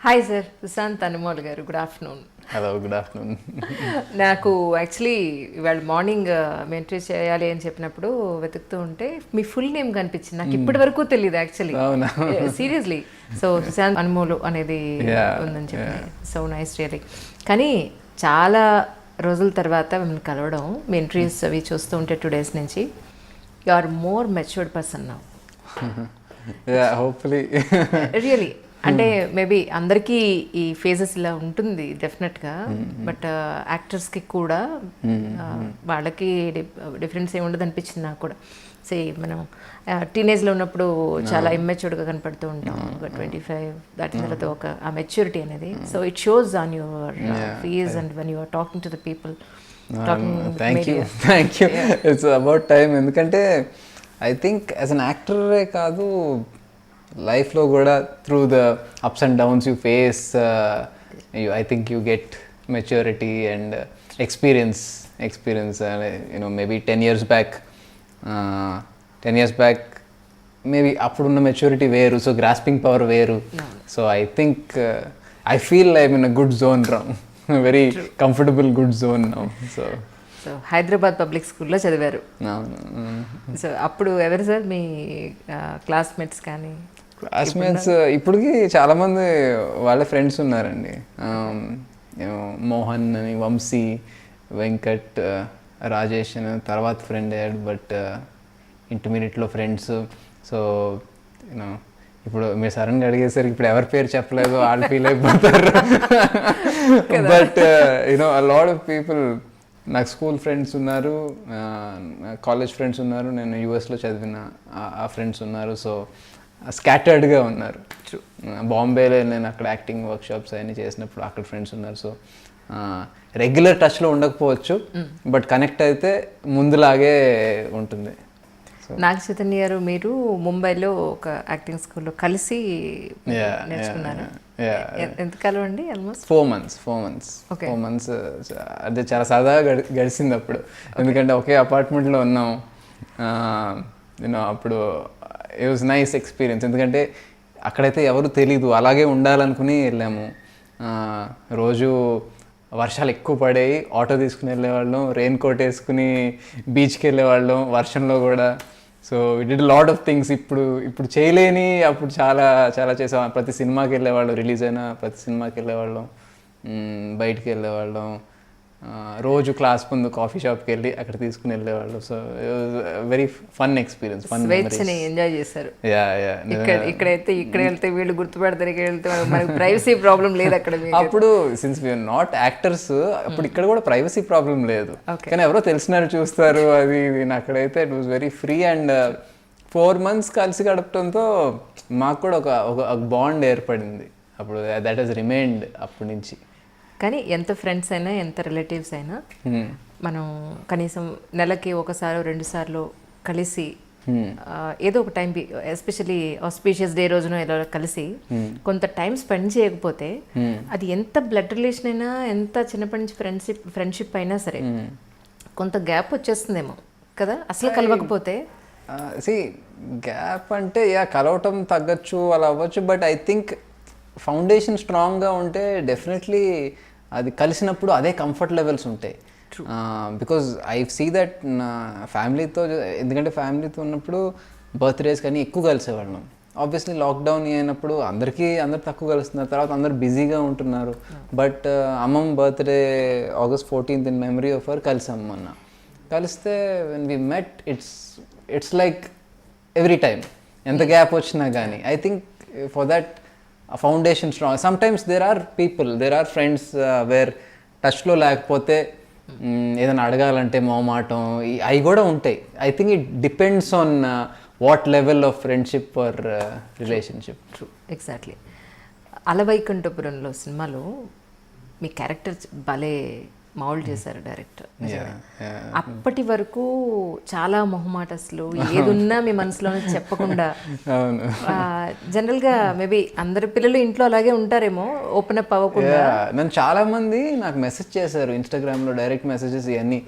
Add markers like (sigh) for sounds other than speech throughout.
Hi sir Sushant Anumol గారు good afternoon hello good afternoon నాకు actually ఇవాళ మార్నింగ్ ఎంట్రీ చేయాలి అని చెప్పినప్పుడు వెతుకుతూ ఉంటే మీ ఫుల్ నేమ్ కనిపించింది. నాకు ఇప్పటి వరకు తెలియదు actually? Seriously so Sushanth Anumolu అనేది ఉందని చెప్పి. సో నైస్ రియలీ కానీ చాలా రోజుల తర్వాత మిమ్మల్ని కలవడం మీ ఎంట్రీస్ అవి చూస్తూ ఉంటే టూ డేస్ నుంచి you are more matured person నా హోప్ఫుల్లీ రియలీ అంటే మేబీ అందరికీ ఈ ఫేజెస్ ఇలా ఉంటుంది డెఫినెట్గా బట్ యాక్టర్స్కి కూడా ఆ, వాళ్ళకి డిఫరెన్స్ ఏమి ఉండదు అనిపించింది నాకు కూడా. సే మనం టీనేజ్లో ఉన్నప్పుడు చాలా ఇమ్మెచ్యూర్డ్గా కనపడుతూ ఉంటాం. ఒక ట్వంటీ ఫైవ్ దాటిన తర్వాత ఒక ఆ మెచ్యూరిటీ అనేది. So it shows on your face and when you're talking to the people thank you thank you it's about time ఎందుకంటే ఐ థింక్ యాజ్ అన్ యాక్టరే కాదు లైఫ్లో కూడా through the ups and downs you face you I think you get maturity and experience experience you know maybe ten years back ten years back maybe అప్పుడున్న maturity వేరు so grasping power వేరు. So I think I feel I mean a good zone Ram very comfortable good zone so so Hyderabad public స్కూల్లో చదివారు. So అప్పుడు ఎవరు sir మీ classmates కానీ? Classmates ఇప్పటికి చాలా మంది వాళ్ళ ఫ్రెండ్స్ ఉన్నారండి. మోహన్ అని వంశీ వెంకట్ రాజేష్ అని తర్వాత ఫ్రెండ్ అయ్యాడు బట్ ఇంటర్మీడియట్లో ఫ్రెండ్స్ సో యూనో ఇప్పుడు మీరు సడన్గా అడిగేసరికి ఇప్పుడు ఎవరి పేరు చెప్పలేదు వాళ్ళు ఫీల్ అయిపోతారు. But you know lot of people నాకు స్కూల్ ఫ్రెండ్స్ ఉన్నారు కాలేజ్ ఫ్రెండ్స్ ఉన్నారు నేను యూఎస్లో చదివిన ఆ ఫ్రెండ్స్ ఉన్నారు. సో స్కాటర్డ్గా ఉన్నారు. బాంబేలో నేను అక్కడ యాక్టింగ్ వర్క్షాప్స్ అవన్నీ చేసినప్పుడు అక్కడ ఫ్రెండ్స్ ఉన్నారు. సో రెగ్యులర్ టచ్లో ఉండకపోవచ్చు బట్ కనెక్ట్ అయితే ముందులాగే ఉంటుంది. నాగ చైతన్య గారు మీరు ముంబైలో ఒక యాక్టింగ్ స్కూల్లో కలిసి నేర్చుకున్నారు. ఎంతకాలం అండి? Almost four months four months. Four months అదే చాలా సరదాగా గడి గడిచింది అప్పుడు. ఎందుకంటే ఒకే అపార్ట్మెంట్లో ఉన్నాం. నేను అప్పుడు ఇట్ వాజ్ నైస్ ఎక్స్పీరియన్స్ ఎందుకంటే అక్కడైతే ఎవరు తెలీదు. అలాగే ఉండాలనుకుని వెళ్ళాము. రోజు వర్షాలు ఎక్కువ పడేవి ఆటో తీసుకుని వెళ్ళేవాళ్ళం. రెయిన్ కోట్ వేసుకుని బీచ్కి వెళ్ళేవాళ్ళం వర్షంలో కూడా. So it lot of things ఇప్పుడు ఇప్పుడు చేయలేని అప్పుడు చాలా చాలా చేసాం. ప్రతి సినిమాకి వెళ్ళేవాళ్ళం. రిలీజ్ అయిన ప్రతి సినిమాకి వెళ్ళేవాళ్ళం. బయటికి వెళ్ళేవాళ్ళం. రోజు క్లాస్ ముందు కాఫీ షాప్కి వెళ్ళి అక్కడ తీసుకుని వెళ్ళేవాళ్ళం. So very fun experience fun స్వేచ్ఛని enjoy చేశారు. యా యా ఇక్కడ ఇక్కడైతే ఇక్కడ వెళ్తే వీళ్ళు గుర్తుపెడతారు ఇక్కడ వెళ్తే మనకి ప్రైవసీ ప్రాబ్లం లేదు అక్కడ అప్పుడు సిన్స్ వీఆర్ నాట్ యాక్టర్స్ అప్పుడు ఇక్కడ కూడా ప్రైవసీ ప్రాబ్లం లేదు. కానీ ఎవరో తెలిసినారు చూస్తారు అది అక్కడైతే it was very free and four months కలిసి గడపడంతో మాకు కూడా ఒక ఒక బాండ్ ఏర్పడింది. అప్పుడు దట్ హెస్ రిమైండ్ అప్పటి నుంచి. కానీ ఎంత ఫ్రెండ్స్ అయినా ఎంత రిలేటివ్స్ అయినా Hmm. మనం కనీసం నెలకి ఒకసారి రెండు సార్లు కలిసి Hmm. ఏదో ఒక టైం ఎస్పెషలీ ఆస్పీషియస్ డే రోజున ఇలా కలిసి కొంత టైం స్పెండ్ చేయకపోతే అది ఎంత బ్లడ్ రిలేషన్ అయినా ఎంత చిన్నప్పటి నుంచి ఫ్రెండ్షిప్ ఫ్రెండ్షిప్ అయినా సరే కొంత గ్యాప్ వచ్చేస్తుందేమో కదా? అసలు కలవకపోతే? సి గ్యాప్ అంటే యా కలవటం తగ్గచ్చు అలా అవ్వచ్చు బట్ ఐ థింక్ ఫౌండేషన్ స్ట్రాంగ్గా ఉంటే డెఫినెట్లీ అది కలిసినప్పుడు అదే కంఫర్ట్ లెవెల్స్ ఉంటాయి. బికాజ్ ఐ సీ దట్ నా ఫ్యామిలీతో ఎందుకంటే ఫ్యామిలీతో ఉన్నప్పుడు బర్త్డేస్ కానీ ఎక్కువ కలిసేవాళ్ళం. ఆబ్వియస్లీ లాక్డౌన్ అయినప్పుడు అందరికీ అందరు తక్కువ కలుస్తున్నారు. తర్వాత అందరు బిజీగా ఉంటున్నారు. బట్ అమ్మమ్మ birthday August fourteenth in memory of our కలిసాం మొన్న. కలిస్తే when we met it's it's like every time ఎంత గ్యాప్ వచ్చినా కానీ I think for that foundation strong sometimes there are people there are friends where టచ్లో లేకపోతే ఏదైనా అడగాలంటే మొహమాటం అవి కూడా ఉంటాయి. I think it depends on what level of friendship or relationship true exactly అలవైకుంఠపురంలో సినిమాలో మీ క్యారెక్టర్ భలే మౌల్డ్ చేశారు డైరెక్టర్. అప్పటి వరకు చాలా మొహమాటస్లు (laughs) ఏదున్నా మీ మనసులో చెప్పకుండా. అవును. జనరల్గా మేబీ అందరి పిల్లలు ఇంట్లో అలాగే ఉంటారేమో ఓపెన్ అప్ అవ్వకుండా. నన్ను చాలా మంది నాకు మెసేజ్ చేశారు ఇన్స్టాగ్రామ్లో డైరెక్ట్ మెసేజెస్ ఇవన్నీ.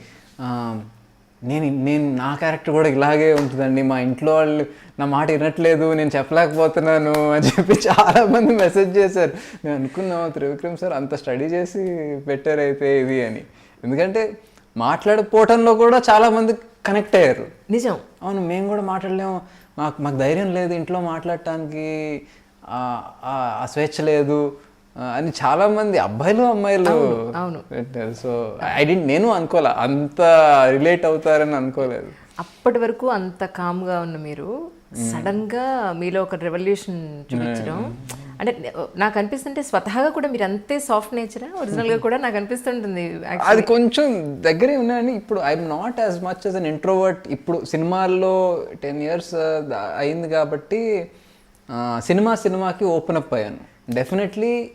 నేను నేను నా క్యారెక్టర్ కూడా ఇలాగే ఉంటుందండి. మా ఇంట్లో వాళ్ళు నా మాట వినట్లేదు నేను చెప్పలేకపోతున్నాను అని చెప్పి చాలా మంది మెసేజ్ చేశారు. నేను అనుకున్నాం త్రివిక్రమ్ సార్ అంత స్టడీ చేసి పెట్టారు అయితే ఇది అని. ఎందుకంటే మాట్లాడకపోవటంలో కూడా చాలా మంది కనెక్ట్ అయ్యారు. నిజం. అవును మేము కూడా మాట్లాడలేము. మాకు మాకు ధైర్యం లేదు ఇంట్లో మాట్లాడటానికి. ఆ- స్వేచ్ఛ లేదు. అని చాలా మంది అబ్బాయిలు అమ్మాయిలు అవును. పెట్టారు. సో ఐ డి నేను అనుకోలే. అంత రిలేట్ అవుతారని అనుకోలేదు. అప్పటి వరకు అంత కామ్గా ఉన్న మీరు సడన్గా మీలో ఒక రెవల్యూషన్ చూపించడం. అంటే నాకు అనిపిస్తుంటే స్వతహాగా కూడా మీరు అంతే సాఫ్ట్ నేచరా? ఒరిజినల్గా కూడా నాకు అనిపిస్తుంటుంది అది కొంచెం దగ్గరే ఉన్నాయని ఇప్పుడు I'm not as much as an introvert ఇప్పుడు సినిమాల్లో టెన్ ఇయర్స్ అయింది కాబట్టి సినిమా సినిమాకి ఓపెన్ అప్ అయ్యాను. Definitely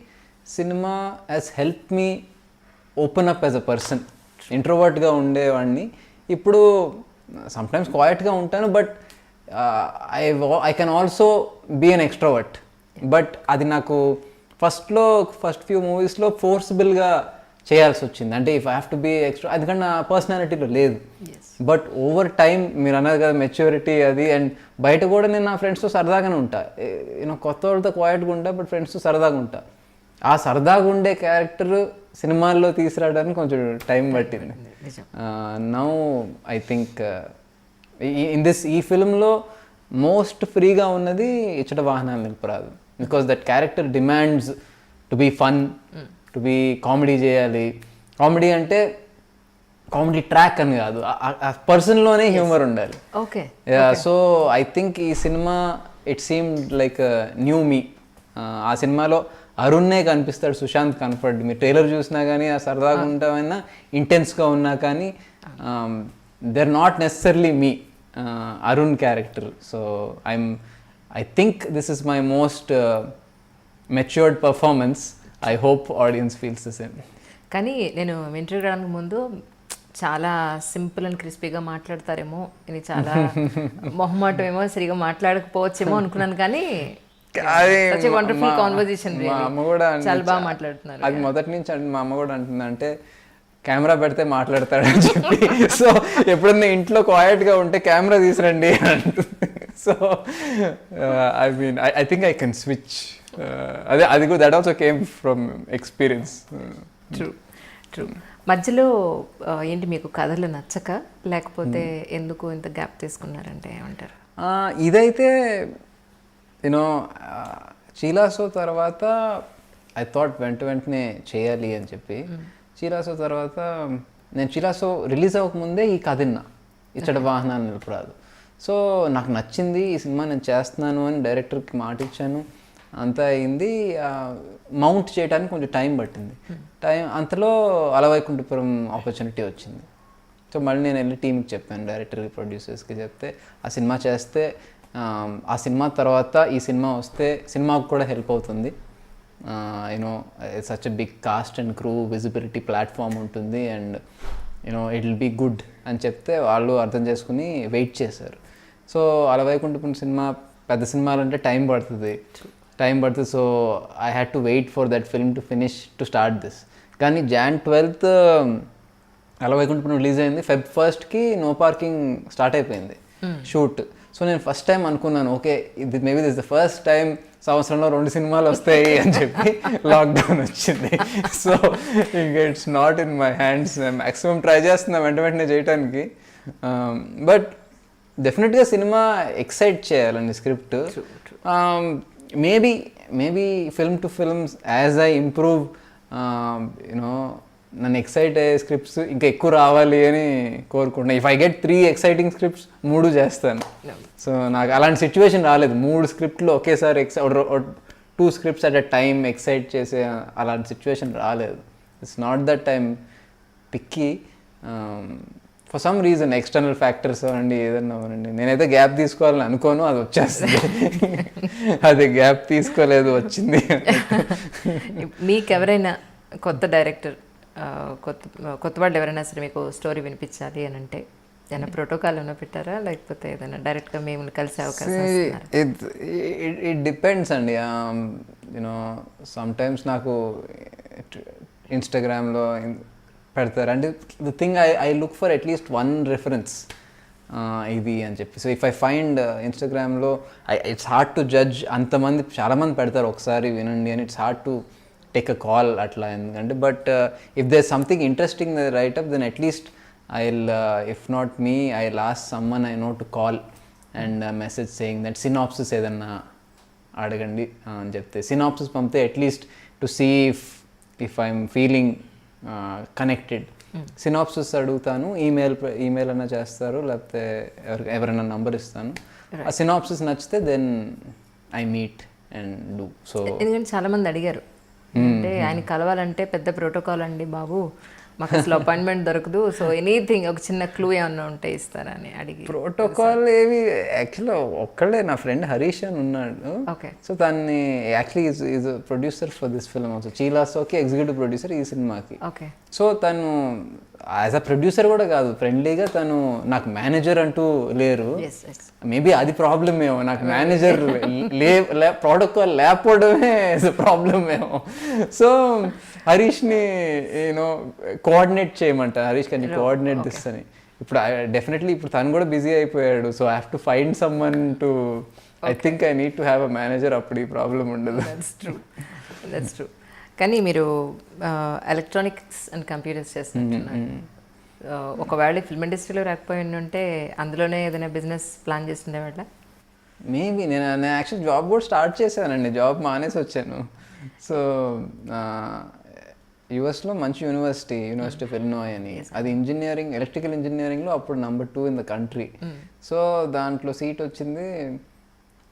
cinema has help me open up as a person ఇంట్రోవర్ట్గా ఉండేవాడిని. ఇప్పుడు సమ్టైమ్స్ క్వైట్గా ఉంటాను but I I can also be an extrovert but అది నాకు ఫస్ట్లో ఫస్ట్ ఫ్యూ మూవీస్లో ఫోర్స్బుల్గా చేయాల్సి వచ్చింది. అంటే if I have to be extra అది కానీ నా పర్సనాలిటీలో లేదు. బట్ ఓవర్ టైం మీరు అన్నది కదా మెచ్యూరిటీ అది అండ్ బయట కూడా నేను నా ఫ్రెండ్స్తో సరదాగానే ఉంటా. నేను కొత్త వాళ్ళతో క్వైట్గా ఉంటా బట్ ఫ్రెండ్స్తో సరదాగా ఉంటా. ఆ సరదాగా ఉండే క్యారెక్టర్ సినిమాల్లో తీసుకురావడానికి కొంచెం టైం పట్టింది. Now I think in this ఈ ఫిల్మ్లో మోస్ట్ ఫ్రీగా ఉన్నది ఇచ్చట వాహనాలు నిలుపురాదు because that character demands to be fun to be comedy చేయాలి. కామెడీ అంటే కామెడీ ట్రాక్ అని కాదు. ఆ పర్సన్లోనే హ్యూమర్ ఉండాలి. ఓకే సో ఐ థింక్ ఈ cinema it seem like new me ఆ సినిమాలో అరుణ్నే కనిపిస్తాడు సుశాంత్ కనపడ్ మీరు ట్రైలర్ చూసినా కానీ ఆ సరదాగా ఉంటామైనా ఇంటెన్స్గా ఉన్నా కానీ they're not necessarily me Arun character so I'm I think this is my most matured performance I hope audience feels the same కానీ నేను ఇంటర్వ్యూ రావడానికి ముందు చాలా సింపుల్ అండ్ క్రిస్పీగా మాట్లాడతారేమో ఇది చాలా (laughs) మొహమాటం ఏమో సరిగా మాట్లాడకపోవచ్చేమో అనుకున్నాను కానీ మా-. అమ్మ కూడా అంది, చాలా బాగా చా- మాట్లాడుతున్నారు. అది మొదటి నుంచి మా అమ్మ కూడా అంటుంది అంటే కెమెరా పెడితే మాట్లాడతాడని చెప్పి. (laughs) సో ఎప్పుడన్నా ఇంట్లో quiet గా ఉంటే కెమెరా తీసురండి అంటుంది. (laughs) So I mean I think I can switch అదే అది కూడా that also came from experience true true మధ్యలో ఆ, ఏంటి మీకు కథలు నచ్చక లేకపోతే ఎందుకు ఇంత గ్యాప్ తీసుకున్నారంటే ఏమంటారు? ఇదైతే యూనో చీలాసో తర్వాత ఐ థాట్ వెంట వెంటనే చేయాలి అని చెప్పి. చీలాసో తర్వాత నేను చీలాసో రిలీజ్ అవ్వకముందే ఈ కథ విన్నా. ఇచ్చట వాహనాలు నిలపరాదు. సో నాకు నచ్చింది ఈ సినిమా నేను చేస్తున్నాను అని డైరెక్టర్కి మాట ఇచ్చాను. అంతా అయింది. మౌంట్ చేయడానికి కొంచెం టైం పట్టింది. టైం అంతలో అలవైకుంఠపురం ఆపర్చునిటీ వచ్చింది. సో మళ్ళీ నేను వెళ్ళి టీంకి చెప్పాను డైరెక్టర్కి ప్రొడ్యూసర్స్కి చెప్తే ఆ సినిమా చేస్తే ఆ సినిమా తర్వాత ఈ సినిమా వస్తే సినిమాకు కూడా హెల్ప్ అవుతుంది. You know such a big cast and crew visibility platform ఉంటుంది and you know it will be good అని చెప్తే వాళ్ళు అర్థం చేసుకుని వెయిట్ చేశారు. సో అలవైకుంఠపురం సినిమా పెద్ద సినిమాలు అంటే టైం పడుతుంది. టైం పడుతుంది. So I had to wait for that film to finish to start this కానీ Jan twelfth Ala Vaikunthapuram release అయింది. ఫెబ్ ఫస్ట్కి నో పార్కింగ్ స్టార్ట్ అయిపోయింది. షూట్ సో నేను ఫస్ట్ టైం అనుకున్నాను ఓకే ఇది maybe this the first time సంవత్సరంలో రెండు సినిమాలు వస్తాయి అని చెప్పి లాక్డౌన్ వచ్చింది. సో ఇంకా it's not in my hands maximum try చేస్తున్నా వెంట వెంటనే చేయడానికి బట్ డెఫినెట్గా సినిమా ఎక్సైట్ చేయాలండి script maybe maybe film two films as I improve you know నన్ను ఎక్సైట్ అయ్యే స్క్రిప్ట్స్ ఇంకా ఎక్కువ రావాలి అని కోరుకుంటున్నాను if I get three exciting scripts మూడు చేస్తాను. సో నాకు అలాంటి సిచ్యువేషన్ రాలేదు. మూడు స్క్రిప్ట్లు ఒకేసారి ఎక్సై two scripts at a time excite చేసే అలాంటి సిచ్యువేషన్ రాలేదు. It's not that time Pikki for some reason external factors అవ్వండి ఏదన్నా అవ్వండి నేనైతే గ్యాప్ తీసుకోవాలని అనుకోను అది వచ్చేస్తుంది. (laughs) అది గ్యాప్ తీసుకోలేదు వచ్చింది. (laughs) మీకు ఎవరైనా కొత్త డైరెక్టర్ కొత్త కొత్త వాళ్ళు ఎవరైనా సరే మీకు స్టోరీ వినిపించాలి అని అంటే ఏదైనా ప్రోటోకాల్ ఏమైనా పెట్టారా? లేకపోతే ఏదైనా డైరెక్ట్గా మిమ్మల్ని కలిసే అవకాశం? ఇట్ ఇట్ డిపెండ్స్ అండి. యూనో సమ్ టైమ్స్ నాకు ఇన్స్టాగ్రామ్లో పెడతారు. అంటే the thing I I look for at least one reference ఇది అని చెప్పి. సో ఇఫ్ ఐ ఫైండ్ ఇన్స్టాగ్రామ్లో I it's hard to judge అంతమంది చాలామంది పెడతారు ఒకసారి వినండి అని. It's hard to take a call అట్లా ఎందుకంటే but if there something interesting right up then at least I if not me I lost someone I know to call and message saying that synopsis ఏదన్నా అడగండి అని చెప్తే. Synopsis పంపితే at least to see if if I'm feeling connected synopsis అడుగుతాను email email అన్నా చేస్తారు లేకపోతే ఎవరి ఎవరైనా నంబర్ ఇస్తాను. ఆ సినాప్సిస్ నచ్చితే then I meet and do so ఎందుకంటే చాలా మంది అడిగారు అంటే ఆయన కలవాలంటే పెద్ద ప్రోటోకాల్ అండి బాబు. మాకు అసలు అపాయింట్మెంట్ దొరకదు. సో ఎనీథింగ్ ఒక చిన్న క్లూ ఏమన్నా ఉంటే ఇస్తారని అడిగి ప్రోటోకాల్ ఏవి యాక్చువల్లీ ఒక్కళ్ళే నా ఫ్రెండ్ హరీష్ అని ఉన్నాడు. ఓకే సో దాన్ని actually is is producer for this film also చీలాసోకి executive producer ఈ సినిమాకి. ఓకే సో తను యాజ్ అ ప్రొడ్యూసర్ కూడా కాదు ఫ్రెండ్లీగా తను నాకు మేనేజర్ అంటూ లేరు. మేబీ అది ప్రాబ్లమ్ ఏమో నాకు మేనేజర్ లే ప్రోటోకాల్ లేకపోవడమే ప్రాబ్లమ్ ఏమో. సో హరీష్ని యూనో కోఆర్డినేట్ చేయమంట హరీష్ కానీ కోఆర్డినేట్ దిస్తని ఇప్పుడు డెఫినెట్లీ ఇప్పుడు తను కూడా బిజీ అయిపోయాడు so I have to find someone to I think I need to have a manager అప్పుడు ఈ ప్రాబ్లం ఉండదు. దట్స్ ట్రూ దట్స్ ట్రూ కానీ మీరు ఎలక్ట్రానిక్స్ అండ్ కంప్యూటర్స్ చేస్తున్నట్టున్నారు. ఒకవేళ ఫిల్మ్ ఇండస్ట్రీలో రాకపోయి ఉంటే అందులోనే ఏదైనా బిజినెస్ ప్లాన్ చేస్తుండేవాళ్ళ మేబీ నేను నేను యాక్చువల్ జాబ్ కూడా స్టార్ట్ చేశానండి. జాబ్ మానేసి వచ్చాను. సో యుఎస్లో మంచి యూనివర్సిటీ యూనివర్సిటీ ఆఫ్ ఇలినాయ్ అని. అది ఇంజనీరింగ్ ఎలక్ట్రికల్ ఇంజనీరింగ్లో అప్పుడు number two in the country so దాంట్లో సీట్ వచ్చింది.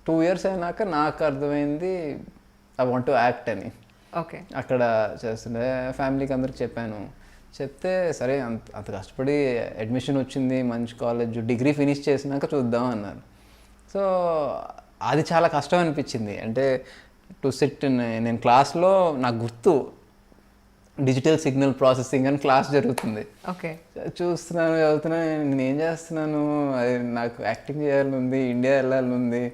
టూ ఇయర్స్ అయినాక నాకు అర్థమైంది ఐ వాంట్ టు యాక్ట్ అని. ఓకే. అక్కడ చేస్తుండే. ఫ్యామిలీకి అందరికి చెప్పాను. చెప్తే సరే అంత అంత కష్టపడి అడ్మిషన్ వచ్చింది మంచి కాలేజ్ డిగ్రీ ఫినిష్ చేసినాక చూద్దాం అన్నారు. సో అది చాలా కష్టం అనిపించింది. అంటే టు సిట్ నేను క్లాస్లో నాకు గుర్తు డిజిటల్ సిగ్నల్ ప్రాసెసింగ్ అని క్లాస్ జరుగుతుంది. ఓకే. చూస్తున్నాను చదువుతున్నాను నేను ఏం చేస్తున్నాను? అది నాకు యాక్టింగ్ చేయాలని ఉంది ఇండియా వెళ్ళాలని ఉంది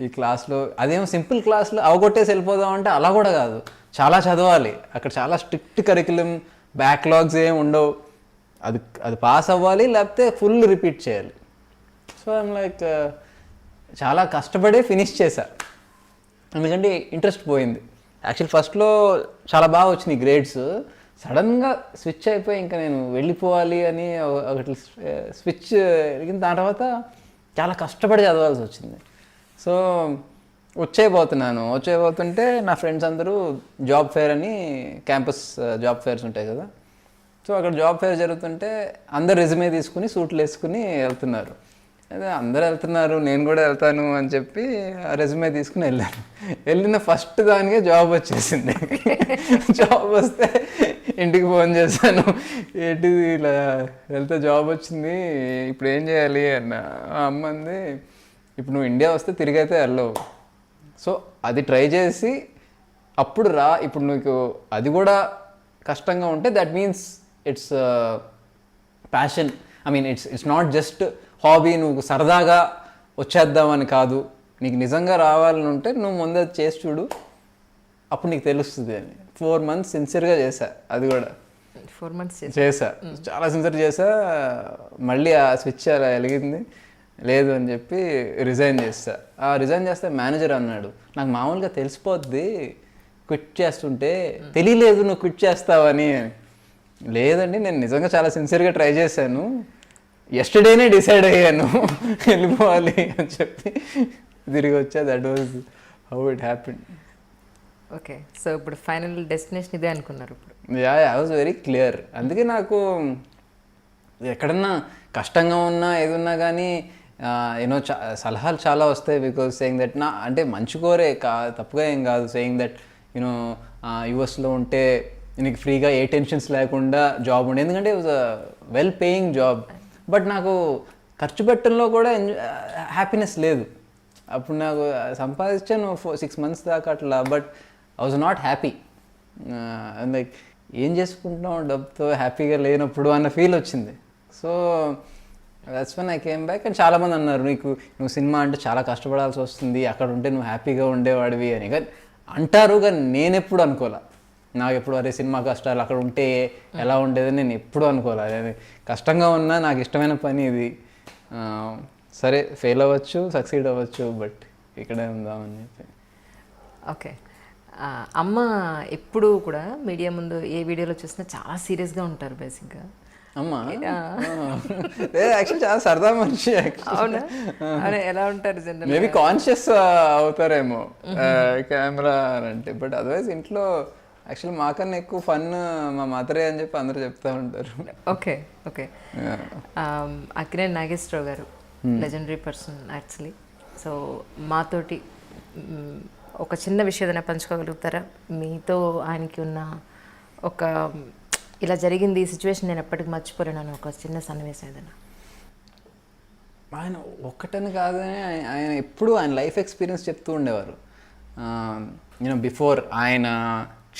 ఈ క్లాస్లో అదేమో సింపుల్ క్లాస్లో అవగొట్టేసి వెళ్ళిపోదాం అంటే అలా కూడా కాదు. చాలా చదవాలి. అక్కడ చాలా స్ట్రిక్ట్ కరికులం బ్యాక్లాగ్స్ ఏం ఉండవు. అది అది పాస్ అవ్వాలి లేకపోతే ఫుల్ రిపీట్ చేయాలి. సో ఐమ్ లైక్ చాలా కష్టపడే ఫినిష్ చేశా. ఎందుకంటే ఇంట్రెస్ట్ పోయింది. యాక్చువల్ ఫస్ట్లో చాలా బాగా వచ్చినాయి గ్రేడ్స్ సడన్గా స్విచ్ అయిపోయి ఇంకా నేను వెళ్ళిపోవాలి అని ఒకటి uh, స్విచ్ uh, ఎరిగిన దాని తర్వాత చాలా కష్టపడి చదవాల్సి వచ్చింది. సో వచ్చేయబోతున్నాను. వచ్చేయబోతుంటే నా ఫ్రెండ్స్ అందరూ జాబ్ ఫేర్ అని క్యాంపస్ జాబ్ ఫేర్స్ ఉంటాయి కదా. సో అక్కడ జాబ్ ఫేర్ జరుగుతుంటే అందరు రెజ్యూమే తీసుకుని సూట్లు వేసుకుని వెళ్తున్నారు. అదే అందరు వెళ్తున్నారు నేను కూడా వెళ్తాను అని చెప్పి ఆ రెజ్యూమే తీసుకుని వెళ్ళాను. వెళ్ళిన ఫస్ట్ దానికే జాబ్ వచ్చేసింది. జాబ్ వస్తే ఇంటికి ఫోన్ చేశాను. ఏంటిది ఇలా వెళ్తే జాబ్ వచ్చింది ఇప్పుడు ఏం చేయాలి అన్న. ఆ అమ్మ అంది ఇప్పుడు నువ్వు ఇండియా వస్తే తిరిగైతే వెళ్ళవు. సో అది ట్రై చేసి అప్పుడు రా ఇప్పుడు నీకు అది కూడా కష్టంగా ఉంటే that means it's passion I mean it's it's not just hobby నువ్వు సరదాగా వచ్చేద్దామని కాదు. నీకు నిజంగా రావాలని ఉంటే నువ్వు ముందు చేసి చూడు. అప్పుడు నీకు తెలుస్తుంది అని ఫోర్ మంత్స్ సిన్సియర్గా చేశా అది కూడా. ఫోర్ మంత్స్ చేశా. చాలా సిన్సియర్ చేశా. మళ్ళీ ఆ స్విచ్ అలా వెలిగింది. లేదు అని చెప్పి రిజైన్ చేస్తా. ఆ రిజైన్ చేస్తే మేనేజర్ అన్నాడు నాకు మామూలుగా తెలిసిపోద్ది క్విట్ చేస్తుంటే తెలియలేదు నువ్వు క్విట్ చేస్తావని. లేదండి నేను నిజంగా చాలా సిన్సియర్గా ట్రై చేశాను. ఎస్టర్డేనే డిసైడ్ అయ్యాను (laughs) వెళ్ళిపోవాలి అని చెప్పి తిరిగి వచ్చా. That was how it happen okay so ఇప్పుడు ఫైనల్ డెస్టినేషన్ ఇదే అనుకున్నారు ఇప్పుడు. Yeah I was very clear అందుకే నాకు ఎక్కడన్నా కష్టంగా ఉన్నా ఏది ఉన్నా కానీ యూనో చా సలహాలు చాలా వస్తాయి బికాజ్ సేయింగ్ దట్ నా అంటే మంచి కోరే కా తప్పుగా ఏం కాదు. సేయింగ్ దట్ యూనో యుఎస్లో ఉంటే నీకు ఫ్రీగా ఏ టెన్షన్స్ లేకుండా జాబ్ ఉండే. ఎందుకంటే was a well paying job but నాకు ఖర్చు పెట్టడంలో కూడా హ్యాపీనెస్ లేదు. అప్పుడు నాకు సంపాదించాను ఫోర్ సిక్స్ మంత్స్ దాకా అట్లా. But I was not happy like ఏం చేసుకుంటున్నావు డబ్బుతో హ్యాపీగా లేనప్పుడు అన్న ఫీల్ వచ్చింది. So that's one I came back and చాలామంది అన్నారు నీకు నువ్వు సినిమా అంటే చాలా కష్టపడాల్సి వస్తుంది అక్కడ ఉంటే నువ్వు హ్యాపీగా ఉండేవాడివి అని. కానీ అంటారు కానీ నేను ఎప్పుడు అనుకోలే. నాకు ఎప్పుడు అరే సినిమా కష్టాలు అక్కడ ఉంటే ఎలా ఉండేదని నేను ఎప్పుడు అనుకోలే. కష్టంగా ఉన్నా నాకు ఇష్టమైన పని ఇది. సరే ఫెయిల్ అవ్వచ్చు సక్సీడ్ అవ్వచ్చు బట్ ఇక్కడే ఉందామని చెప్పి. ఓకే. అమ్మ ఎప్పుడు కూడా మీడియా ముందు ఏ వీడియోలో చూసినా చాలా సీరియస్గా ఉంటారు బేసిక్గా. అమ్మా. లేదు యాక్చువల్ చాలా సరదా మనిషి అవునా? అదే ఎలా ఉంటారు జనరల్ మేబీ కాన్షియస్ అవుతారేమో కెమెరా అంటే. బట్ అదర్వైజ్ ఇంట్లో యాక్చువల్ మాకన్నా ఎక్కువ ఫన్ మా మదరే అని చెప్పి అందరూ చెప్తా ఉంటారు. Okay okay. Akkineni Nageswararao garu legendary person actually so మాతోటి ఒక చిన్న విషయం ఏదైనా పంచుకోగలుగుతారా? మీతో ఆయనకి ఉన్న ఒక ఇలా జరిగింది ఈ సిచ్యువేషన్ నేను ఎప్పటికీ మర్చిపోలేను అని ఒక చిన్న సన్నివేశం ఏదైనా. ఆయన ఒక్కటని కాదని ఆయన- ఎప్పుడు ఆయన లైఫ్ ఎక్స్పీరియన్స్ చెప్తూ ఉండేవారు. యూనో బిఫోర్ ఆయన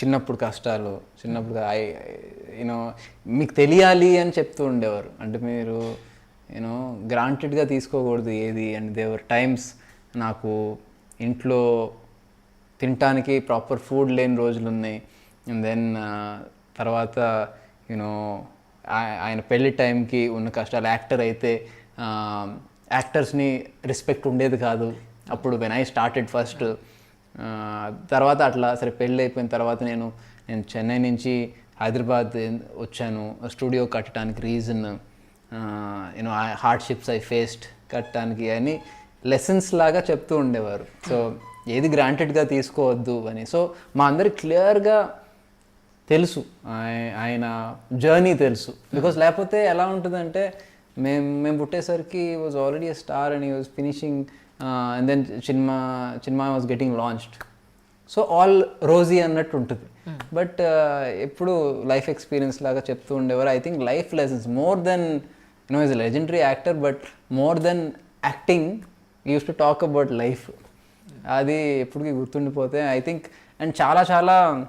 చిన్నప్పుడు కష్టాలు చిన్నప్పుడు యూనో మీకు తెలియాలి అని చెప్తూ ఉండేవారు. అంటే మీరు యూనో గ్రాంటెడ్గా తీసుకోకూడదు ఏది అండ్ దేవర్ టైమ్స్ నాకు ఇంట్లో తినటానికి ప్రాపర్ ఫుడ్ లేని రోజులు ఉన్నాయి. అండ్ దెన్ తర్వాత యూనో ఆయన పెళ్ళి టైంకి ఉన్న కష్టాలు యాక్టర్ అయితే యాక్టర్స్ని రెస్పెక్ట్ ఉండేది కాదు. అప్పుడు వెన్ ఐ స్టార్టెడ్ ఫస్ట్ తర్వాత అట్లా సరే పెళ్ళి అయిపోయిన తర్వాత నేను నేను చెన్నై నుంచి హైదరాబాద్ వచ్చాను. స్టూడియో కట్టడానికి reason you know hardships I faced కట్టడానికి అని లెసన్స్ లాగా చెప్తూ ఉండేవారు. సో ఏది గ్రాంటెడ్గా తీసుకోవద్దు అని. సో మా అందరికి క్లియర్గా తెలుసు. ఆయ- ఆయన జర్నీ తెలుసు. బికాస్ లేకపోతే ఎలా ఉంటుందంటే మేము మేము పుట్టేసరికి was already a star and ఈ was finishing and then cinema cinema was getting launched so all rosy అన్నట్టు ఉంటుంది. బట్ ఎప్పుడు లైఫ్ ఎక్స్పీరియన్స్ లాగా చెప్తూ ఉండేవారు. I think life lessons more than you know is legendary actor but more than acting use to talk about life అది ఎప్పటికీ గుర్తుండిపోతే I think and చాలా చాలా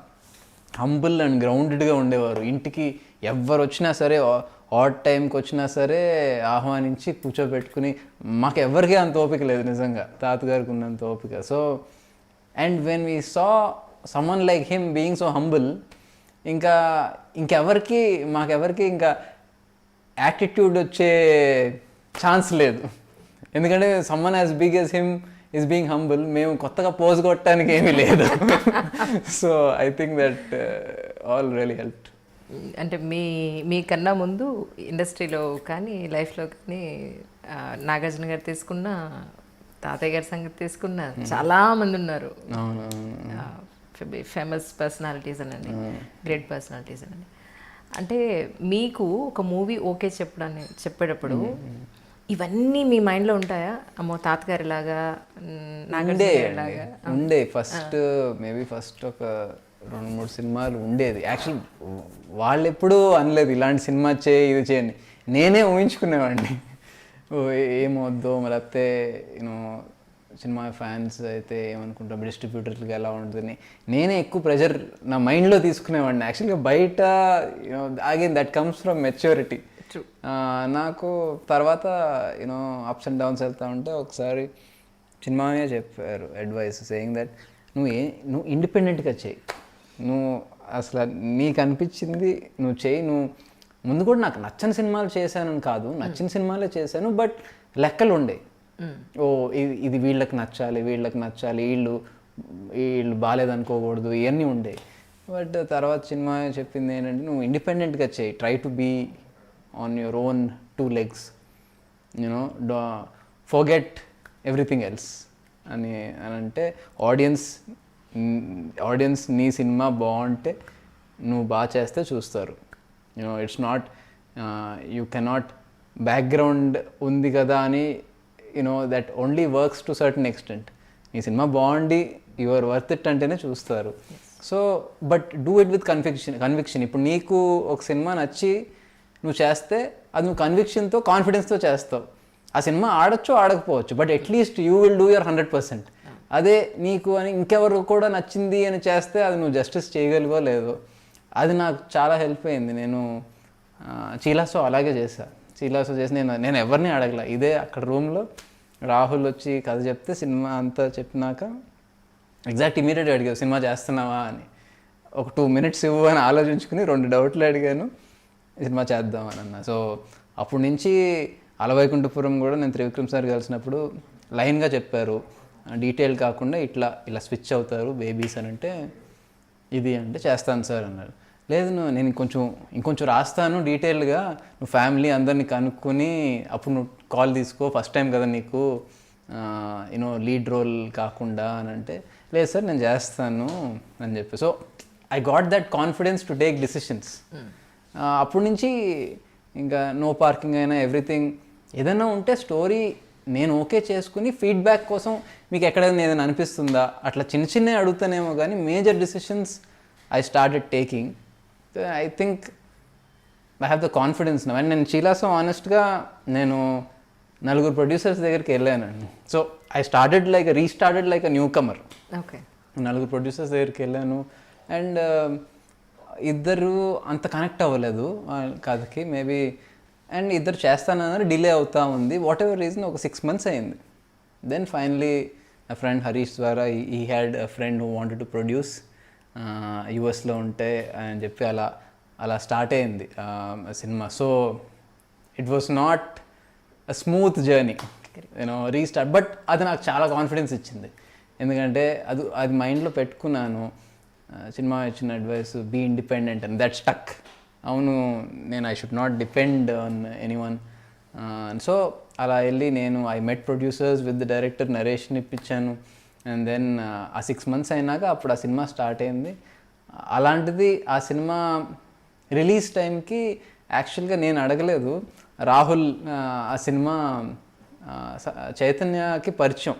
హంబుల్ అండ్ గ్రౌండెడ్గా ఉండేవారు. ఇంటికి ఎవ్వరు వచ్చినా సరే ఆడ్ టైంకి వచ్చినా సరే ఆహ్వానించి కూర్చోబెట్టుకుని మాకు ఎవరికీ అంత ఓపిక లేదు నిజంగా. తాతగారికి ఉన్నంత ఓపిక. So and when we saw someone like him being so humble ఇంకా ఇంకెవరికి మాకెవరికి ఇంకా యాటిట్యూడ్ వచ్చే ఛాన్స్ లేదు. ఎందుకంటే someone as big as him is being humble మేము కొత్తగా పోజ్ కొట్టడానికి ఏమీ లేదు. So I think that all really help అంటే మీ మీకన్నా ముందు ఇండస్ట్రీలో కానీ లైఫ్లో కానీ నాగార్జున గారు తీసుకున్న తాతయ్య గారి సంగతి తీసుకున్న చాలా మంది ఉన్నారు. ఫేమస్ పర్సనాలిటీస్ అనండి. గ్రేట్ పర్సనాలిటీస్ అనండి. అంటే మీకు ఒక మూవీ ఓకే చెప్పడాన్ని చెప్పేటప్పుడు ఇవన్నీ మీ మైండ్లో ఉంటాయా? అమ్మో తాతగారి లాగా ఉండే ఉండే. ఫస్ట్ మేబీ ఫస్ట్ ఒక రెండు మూడు సినిమాలు ఉండేది. యాక్చువల్ వాళ్ళు ఎప్పుడూ అనలేదు ఇలాంటి సినిమా చేయి ఇది చేయని నేనే ఊహించుకునేవాడిని. ఓ ఏమొద్దో లేకపోతే యూనో సినిమా ఫ్యాన్స్ అయితే ఏమనుకుంటాం డిస్ట్రిబ్యూటర్లకి ఎలా ఉంటుందని. నేనే ఎక్కువ ప్రెషర్ నా మైండ్లో తీసుకునేవాడిని. యాక్చువల్గా బయట again that comes from maturity. నాకు తర్వాత యూనో అప్స్ అండ్ డౌన్స్ వెళ్తా ఉంటే ఒకసారి చిన్మానే చెప్పారు అడ్వైస్ సేయింగ్ దట్ నువ్వు ఏ నువ్వు ఇండిపెండెంట్గా చేయి. నువ్వు అసలు నీకు అనిపించింది నువ్వు చేయి. నువ్వు ముందు కూడా నాకు నచ్చని సినిమాలు చేశానని కాదు నచ్చిన సినిమాలే చేశాను బట్ లెక్కలు ఉండే. ఓ ఇది ఇది వీళ్ళకి నచ్చాలి వీళ్ళకి నచ్చాలి వీళ్ళు వీళ్ళు బాగాలేదనుకోకూడదు ఇవన్నీ ఉండే. బట్ తర్వాత సినిమా చెప్పింది ఏంటంటే నువ్వు ఇండిపెండెంట్గా చేయి. Try to be on your own two legs you know forget everything else అని అని అంటే ఆడియన్స్ ఆడియన్స్ నీ సినిమా బాగుంటే నువ్వు బాగా చేస్తే చూస్తారు. You know it's not you cannot background ఉంది కదా అని you know that only works to certain extent నీ సినిమా బాగుండి యువర్ వర్త్ ఇట్ అంటేనే చూస్తారు. So but do it with conviction conviction ఇప్పుడు నీకు ఒక సినిమా నచ్చి నువ్వు చేస్తే అది నువ్వు కన్విక్షన్తో కాన్ఫిడెన్స్తో చేస్తావు. ఆ సినిమా ఆడొచ్చు ఆడకపోవచ్చు but at least you will do your hundred percent అదే నీకు అని ఇంకెవరు కూడా నచ్చింది అని చేస్తే అది నువ్వు జస్టిస్ చేయగలిగో లేదో. అది నాకు చాలా హెల్ప్ అయింది. నేను చీలాసో అలాగే చేశా. చీలాసో చేసి నేను నేను ఎవరిని అడగల. ఇదే అక్కడ రూమ్లో రాహుల్ వచ్చి కథ చెప్తే సినిమా అంతా చెప్పినాక ఎగ్జాక్ట్ ఇమీడియట్గా అడిగావు సినిమా చేస్తున్నావా? అని. ఒక టూ మినిట్స్ ఇవ్వు అని ఆలోచించుకుని రెండు డౌట్లు అడిగాను. సినిమా చేద్దాం అని అన్న. సో అప్పటి నుంచి అలవైకుంఠపురం కూడా నేను త్రివిక్రమ్ సార్ కలిసినప్పుడు లైన్గా చెప్పారు. డీటెయిల్ కాకుండా ఇట్లా ఇలా స్విచ్ అవుతారు బేబీస్ అని అంటే ఇది అంటే చేస్తాను సార్ అన్నారు. లేదు నువ్వు నేను ఇంకొంచెం ఇంకొంచెం రాస్తాను డీటెయిల్గా. నువ్వు ఫ్యామిలీ అందరినీ కనుక్కొని అప్పుడు నువ్వు కాల్ తీసుకో ఫస్ట్ టైం కదా నీకు యూనో లీడ్ రోల్ కాకుండా అని అంటే లేదు సార్ నేను చేస్తాను అని చెప్పి. So I got that confidence to take decisions అప్పటి నుంచి ఇంకా నో పార్కింగ్ అయినా ఎవ్రీథింగ్ ఏదైనా ఉంటే స్టోరీ నేను ఓకే చేసుకుని ఫీడ్బ్యాక్ కోసం మీకు ఎక్కడైనా ఏదైనా అనిపిస్తుందా? అట్లా చిన్న చిన్నవి అడుగుతానేమో కానీ major decisions I started taking I think I have the confidence and నేను చీలాసో ఆనెస్ట్గా నేను నలుగురు ప్రొడ్యూసర్స్ దగ్గరికి వెళ్ళానండి. So I started like restarted like a newcomer okay నలుగురు ప్రొడ్యూసర్స్ దగ్గరికి వెళ్ళాను. అండ్ ఇద్దరు అంత కనెక్ట్ అవ్వలేదు కథకి మేబీ అండ్ ఇద్దరు చేస్తానన్నారు డిలే అవుతా ఉంది. వాట్ ఎవర్ రీజన్ ఒక సిక్స్ మంత్స్ అయింది. దెన్ ఫైనలీ నా ఫ్రెండ్ హరీష్ ద్వారా ఈ had a friend who wanted to produce యుఎస్లో ఉంటే అని చెప్పి అలా అలా స్టార్ట్ అయింది cinema. So it was not a smooth journey you know restart but అది నాకు చాలా కాన్ఫిడెన్స్ ఇచ్చింది. ఎందుకంటే అది అది మైండ్లో పెట్టుకున్నాను. సినిమా ఇచ్చిన advice be independent and that stuck అవును నేను I should not depend on anyone so అలా వెళ్ళి నేను I met producers with the director నరేష్ని ఇప్పించాను. అండ్ దెన్ ఆ సిక్స్ మంత్స్ అయినాక అప్పుడు ఆ సినిమా స్టార్ట్ అయింది. అలాంటిది ఆ సినిమా రిలీజ్ టైంకి యాక్చువల్గా నేను అడగలేదు. రాహుల్ ఆ, సినిమా చైతన్యకి పరిచయం.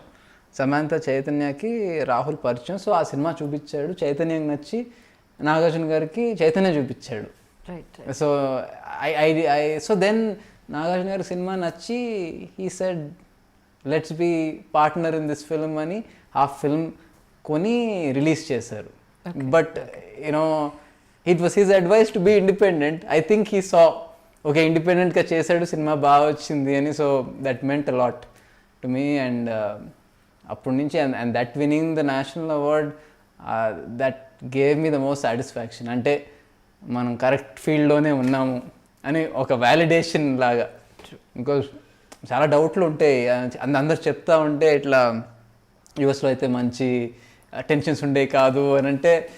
సమాంత చైతన్యకి రాహుల్ పరిచయం. సో ఆ సినిమా చూపించాడు. చైతన్యకి నచ్చి నాగార్జున గారికి చైతన్య చూపించాడు. Right so I I I so then Nagarjuna గారి సినిమా నచ్చి he said let's be partner in this film అని ఆ ఫిల్మ్ కొని రిలీజ్ చేశారు. But you know it was his advice to be independent. I think he saw okay ఇండిపెండెంట్గా చేశాడు cinema బాగా వచ్చింది అని. So that meant a lot to me and అప్పటి నుంచి and and that winning the national award that gave me the most satisfaction అంటే మనం correct ఫీల్డ్లోనే ఉన్నాము అని ఒక వ్యాలిడేషన్ లాగా. ఇంకో చాలా డౌట్లు ఉంటాయి. అంద అందరు చెప్తా ఉంటే ఇట్లా యుఎస్లో అయితే మంచి టెన్షన్స్ ఉండే కాదు అని అంటే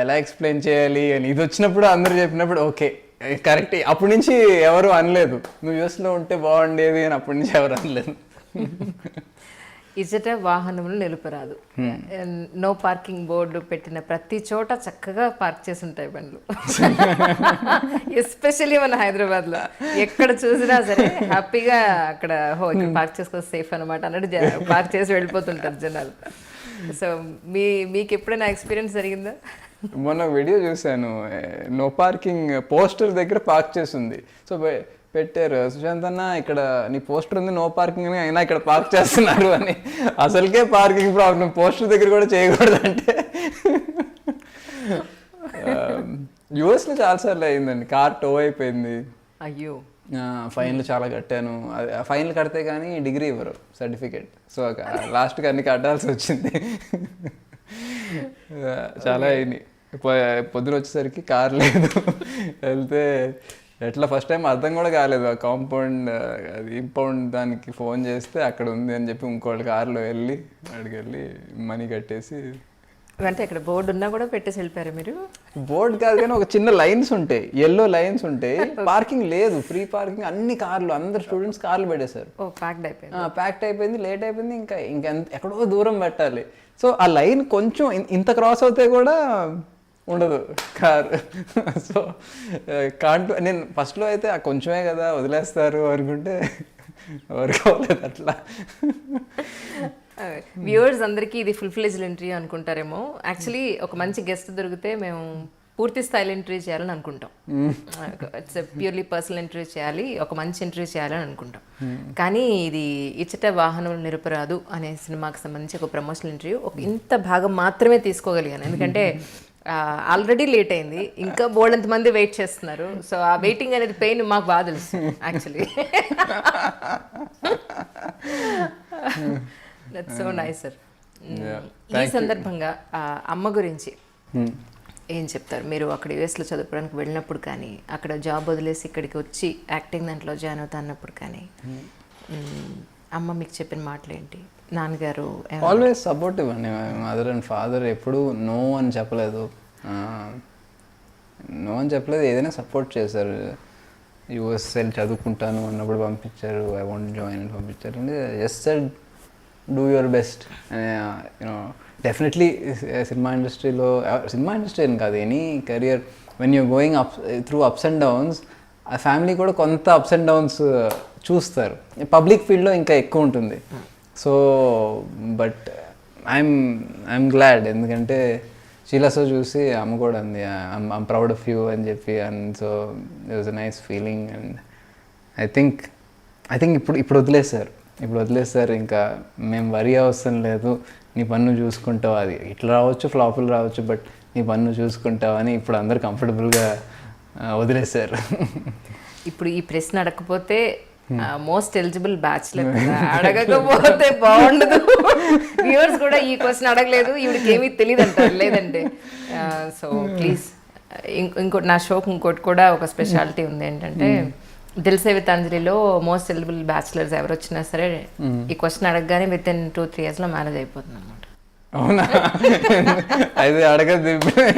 ఎలా ఎక్స్ప్లెయిన్ చేయాలి? అని. ఇది వచ్చినప్పుడు అందరు చెప్పినప్పుడు ఓకే కరెక్ట్ అప్పటి నుంచి ఎవరు అనలేదు. నువ్వు యూఎస్లో ఉంటే బాగుండేది అని అప్పటి నుంచి ఎవరు అనలేదు. ఇజట వాహనములు నిలుపరాదు. నో పార్కింగ్ బోర్డు పెట్టిన ప్రతి చోట చక్కగా పార్క్ చేసి ఉంటాయి బండ్లు. (laughs) ఎస్పెషల్లీ మన హైదరాబాద్లో ఎక్కడ చూసినా సరే హ్యాపీగా అక్కడ హో ఇక్కడ పార్క్ చేసుకో సేఫ్ అనమాట అన్నట్టు పార్క్ చేసి వెళ్ళిపోతుంటారు జనాలు. సో మీ మీకు ఎప్పుడైనా ఎక్స్పీరియన్స్ జరిగిందా? మొన్న వీడియో చూశాను. నో పార్కింగ్ పోస్టర్ దగ్గర పార్క్ చేసింది. సో పెట్టారు. సుశాంత్ అన్న ఇక్కడ నీ పోస్టర్ ఉంది నో పార్కింగ్ అని అయినా ఇక్కడ పార్క్ చేస్తున్నారు అని. అసలుకే పార్కింగ్ ప్రాబ్లం పోస్టర్ దగ్గర కూడా చేయకూడదంటే. యూఎస్లో చాలాసార్లు అయిందండి. కార్ టో అయిపోయింది. అయ్యో. ఫైన్లు చాలా కట్టాను. ఫైన్లు కడితే కానీ డిగ్రీ ఇవ్వరు సర్టిఫికేట్. సో లాస్ట్కి అన్ని కట్టాల్సి వచ్చింది. చాలా పొ- పొద్దున వచ్చేసరికి కార్ లేదు. వెళ్తే ఎట్లా ఫస్ట్ టైం అర్థం కూడా కాలేదు. ఆ కాంపౌండ్ అది ఇంపౌండ్ దానికి ఫోన్ చేస్తే అక్కడ ఉంది అని చెప్పి ఇంకోళ్ళ కార్లో వెళ్ళి అక్కడికి వెళ్ళి మనీ కట్టేసి అంటే ఇక్కడ బోర్డు ఉన్నా కూడా పెట్టేసి వెళ్ళిపోయారు మీరు? బోర్డ్ కాదు కానీ ఒక చిన్న లైన్స్ ఉంటాయి. ఎల్లో లైన్స్ ఉంటాయి. (laughs) పార్కింగ్ లేదు. ఫ్రీ పార్కింగ్ అన్ని కార్లు అందరు స్టూడెంట్స్ కార్లు పెట్టేశారు. ఓ ప్యాక్డ్ అయిపోయింది. ప్యాక్ట్ అయిపోయింది లేట్ అయిపోయింది ఇంకా ఇంకా ఎక్కడో దూరం పెట్టాలి. సో ఆ లైన్ కొంచెం ఇంత క్రాస్ అవుతే కూడా ఉండదు. కార్. సో కాంటు నేను ఫస్ట్లో అయితే కొంచెమే కదా వదిలేస్తారు అనుకుంటే వర్క్ అవ్వలేదు అట్లా వ్యూవర్స్ అందరికీ ఇది ఫుల్ ఫ్లెజ్డ్ ఎంట్రీ అనుకుంటారేమో. యాక్చువల్లీ ఒక మంచి గెస్ట్ దొరికితే మేము పూర్తి స్థాయిలో ఇంటర్వ్యూ చేయాలని అనుకుంటాం. ఇట్స్ ప్యూర్లీ పర్సనల్ ఇంటర్వ్యూ చేయాలి ఒక మంచి ఇంటర్వ్యూ చేయాలని అనుకుంటాం. కానీ ఇది ఇచ్చట వాహనం నిరపరాదు అనే సినిమాకి సంబంధించి ఒక ప్రమోషనల్ ఇంటర్వ్యూ ఒక ఇంత భాగం మాత్రమే తీసుకోగలిగాను. ఎందుకంటే ఆల్రెడీ లేట్ అయింది. ఇంకా బోల్డంత మంది వెయిట్ చేస్తున్నారు. సో ఆ వెయిటింగ్ అనేది పెయిన్ మాకు బాగా తెలుసు actually that's so nice sir ఈ సందర్భంగా అమ్మ గురించి ఏం చెప్తారు? మీరు అక్కడ యుఎస్లో చదువుకోవడానికి వెళ్ళినప్పుడు కానీ అక్కడ జాబ్ వదిలేసి ఇక్కడికి వచ్చి యాక్టింగ్ దాంట్లో జాయిన్ అవుతా అన్నప్పుడు కానీ మ్మ్, అమ్మ మీకు చెప్పిన మాటలు ఏంటి? నాన్నగారు ఆల్వేస్ సపోర్టివ్ అండి మదర్ అండ్ ఫాదర్ ఎప్పుడు నో అని చెప్పలేదు. నో అని చెప్పలేదు ఏదైనా సపోర్ట్ చేశారు. యూఎస్ వెళ్ళి చదువుకుంటాను అన్నప్పుడు పంపించారు ఐ వాంట్ జాయిన్ అని పంపించారు. And as said do your best you know definitely cinema ఇండస్ట్రీలో సినిమా ఇండస్ట్రీ అని కాదు any career when you going up through ups and downs ఆ ఫ్యామిలీ కూడా కొంత అప్స్ అండ్ డౌన్స్ చూస్తారు. పబ్లిక్ ఫీల్డ్లో ఇంకా ఎక్కువ ఉంటుంది. So but I'm I'm glad ఎందుకంటే షీలాసో చూసి అమ్మ కూడా అంది ఐమ్ ప్రౌడ్ ఆఫ్ యూ అని చెప్పి. And so it was a nice feeling and I think I think ఇప్పుడు ఇప్పుడు వదిలేశారు. ఇప్పుడు వదిలేశారు. ఇంకా మేము వరి అవసరం లేదు. నీ పన్ను చూసుకుంటావు. అది ఇట్లా రావచ్చు ఫ్లాపులు రావచ్చు బట్ నీ పన్ను చూసుకుంటావు అని ఇప్పుడు అందరు కంఫర్టబుల్గా వదిలేశారు. ఇప్పుడు ఈ ప్రశ్న అడగకపోతే మోస్ట్ ఎలిజిబుల్ బ్యాచ్లర్ అడగకపోతే బాగుండదు. వ్యూవర్స్ కూడా ఈ క్వశ్చన్ అడగలేదు ఈవిడికి ఏమీ తెలియదు అంటారు లేదంటే సో ప్లీజ్ ఇంకోటి నా షోకి ఇంకోటి కూడా ఒక స్పెషాలిటీ ఉంది ఏంటంటే దిల్సే విత్ అంజలిలో మోస్ట్ ఎలిజిబుల్ బ్యాచులర్స్ ఎవరు వచ్చినా సరే ఈ క్వశ్చన్ అడగగానే విత్ ఇన్ టూ త్రీ ఇయర్స్లో మ్యారేజ్ అయిపోతుంది అనమాట అవునా? అది అడగదు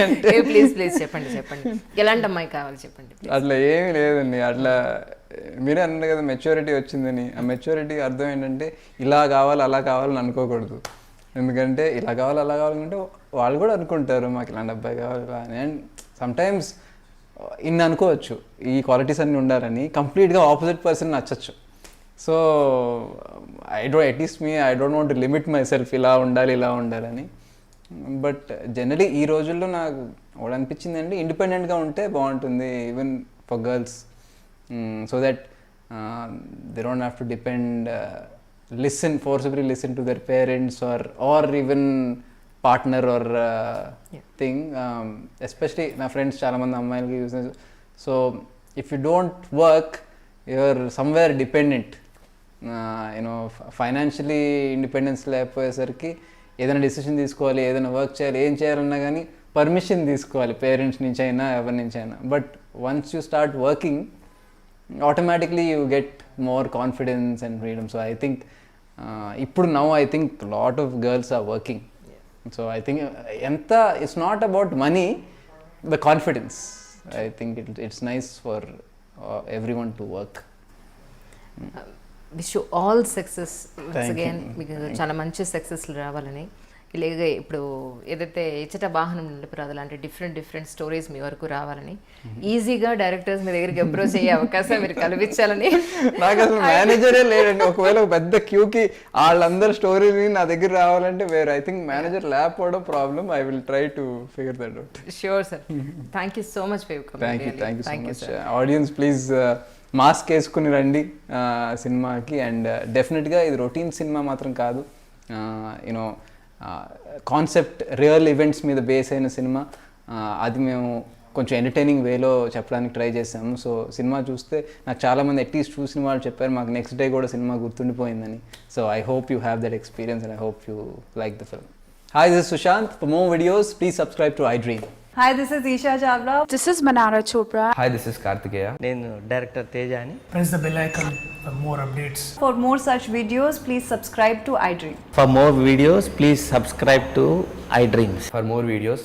అంటే. ప్లీజ్ ప్లీజ్ చెప్పండి చెప్పండి. ఎలాంటి అమ్మాయి కావాలి చెప్పండి అట్లా ఏమీ లేదండి అట్లా మీరే అన్నారు కదా మెచ్యూరిటీ వచ్చిందని. ఆ మెచ్యూరిటీ అర్థం ఏంటంటే ఇలా కావాలి అలా కావాలని అనుకోకూడదు. ఎందుకంటే ఇలా కావాలి అలా కావాలంటే వాళ్ళు కూడా అనుకుంటారు మాకు ఇలాంటి అబ్బాయి కావాలి అని. అండ్ సమ్టైమ్స్ ఇన్ని అనుకోవచ్చు. ఈ క్వాలిటీస్ అన్నీ ఉండాలని కంప్లీట్గా opposite person నచ్చచ్చు. So I don't at least me I don't want limit myself ఇలా ఉండాలి ఇలా ఉండాలని. బట్ జనరలీ ఈ రోజుల్లో నాకు అనిపించింది అండి ఇండిపెండెంట్గా ఉంటే బాగుంటుంది even for girls so that they don't have to depend listen forcibly listen to their parents or or even partner or thing especially నా ఫ్రెండ్స్ చాలామంది అమ్మాయిలకి use so if you don't work your somewhere dependent you know financially independence లేకపోయేసరికి ఏదైనా decision తీసుకోవాలి ఏదైనా work చేయాలి ఏం చేయాలన్నా కానీ పర్మిషన్ తీసుకోవాలి పేరెంట్స్ నుంచి అయినా ఎవరి నుంచి అయినా but once you start working automatically you get more confidence and freedom so I think ఇప్పుడు now I think lot of girls are working so I think ఎంత it's not about money the confidence I think it it's nice for everyone to work wish all success. Again మీకు చాలా మంచి సక్సెస్లు రావాలని. ఇలాగే ఇప్పుడు ఏదైతే ఇచ్చట వాహనం నిలిపిరాదు అలాంటి డిఫరెంట్ డిఫరెంట్ స్టోరీస్ మీ వరకు రావాలని. ఈజీగా డైరెక్టర్స్ మీ దగ్గరికి అప్రోచ్ అయ్యే అవకాశం మీరు కల్పించాలని. నాకు అసలు మేనేజరే లేడండి. ఒకవేళ ఒక పెద్ద క్యూకి వాళ్ళందరి స్టోరీని నా దగ్గర రావాలంటే వేరే ఐ థింక్ మేనేజర్ లేకపోవడం problem I will try to figure that out sure sir thank you so much fave thank you thank you so much audience please mask uh, వేసుకుని రండి uh, సినిమాకి అండ్ డెఫినెట్గా ఇది రొటీన్ సినిమా మాత్రం కాదు. You know concept real events మీద base అయిన cinema. అది మేము కొంచెం ఎంటర్టైనింగ్ వేలో చెప్పడానికి ట్రై చేసాము. సో సినిమా చూస్తే నాకు చాలామంది అట్లీస్ట్ చూసిన వాళ్ళు చెప్పారు మాకు నెక్స్ట్ డే కూడా cinema గుర్తుండిపోయిందని. So I hope you have that experience and I hope you like the film hi this Sushanth for more videos please subscribe to iDream Hi, this is Isha Chavla. This is Manara Chopra. Hi this is Kartikeya నేను director Teja అని press the bell icon for more updates. For more such videos, please subscribe to iDream. For more videos please subscribe to iDreams for more videos